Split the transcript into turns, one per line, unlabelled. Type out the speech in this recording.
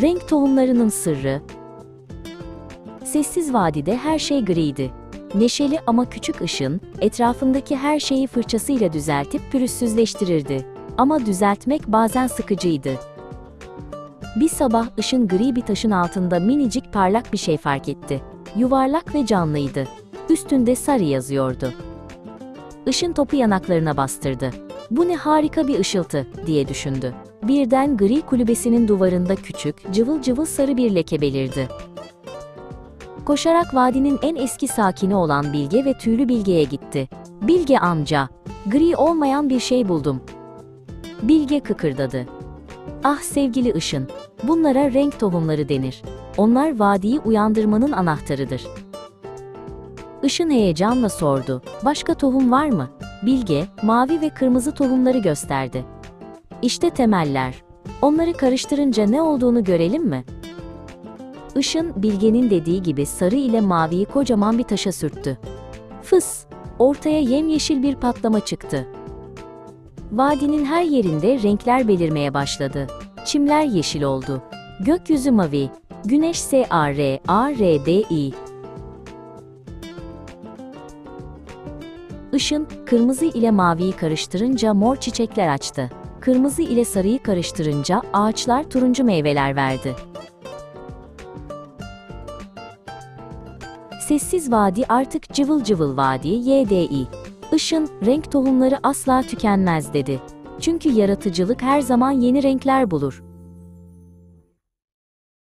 Renk tohumlarının sırrı. Sessiz vadide her şey griydi. Neşeli ama küçük ışın, etrafındaki her şeyi fırçasıyla düzeltip pürüzsüzleştirirdi. Ama düzeltmek bazen sıkıcıydı. Bir sabah ışın gri bir taşın altında minicik parlak bir şey fark etti. Yuvarlak ve canlıydı. Üstünde sarı yazıyordu. Işın topu yanaklarına bastırdı. Bu ne harika bir ışıltı, diye düşündü. Birden gri kulübesinin duvarında küçük, cıvıl cıvıl sarı bir leke belirdi. Koşarak vadinin en eski sakini olan Bilge ve tüylü Bilge'ye gitti. Bilge amca, gri olmayan bir şey buldum. Bilge kıkırdadı. Ah sevgili ışın, bunlara renk tohumları denir. Onlar vadiyi uyandırmanın anahtarıdır. Işın heyecanla sordu. Başka tohum var mı? Bilge, mavi ve kırmızı tohumları gösterdi. İşte temeller. Onları karıştırınca ne olduğunu görelim mi? Işın, Bilge'nin dediği gibi sarı ile maviyi kocaman bir taşa sürttü. Fıs! Ortaya yemyeşil bir patlama çıktı. Vadinin her yerinde renkler belirmeye başladı. Çimler yeşil oldu. Gökyüzü mavi. Güneş S-A-R-A-R-D-I. Işın, kırmızı ile maviyi karıştırınca mor çiçekler açtı. Kırmızı ile sarıyı karıştırınca ağaçlar turuncu meyveler verdi. Sessiz vadi artık cıvıl cıvıl vadi YDI. Işın, renk tohumları asla tükenmez dedi. Çünkü yaratıcılık her zaman yeni renkler bulur.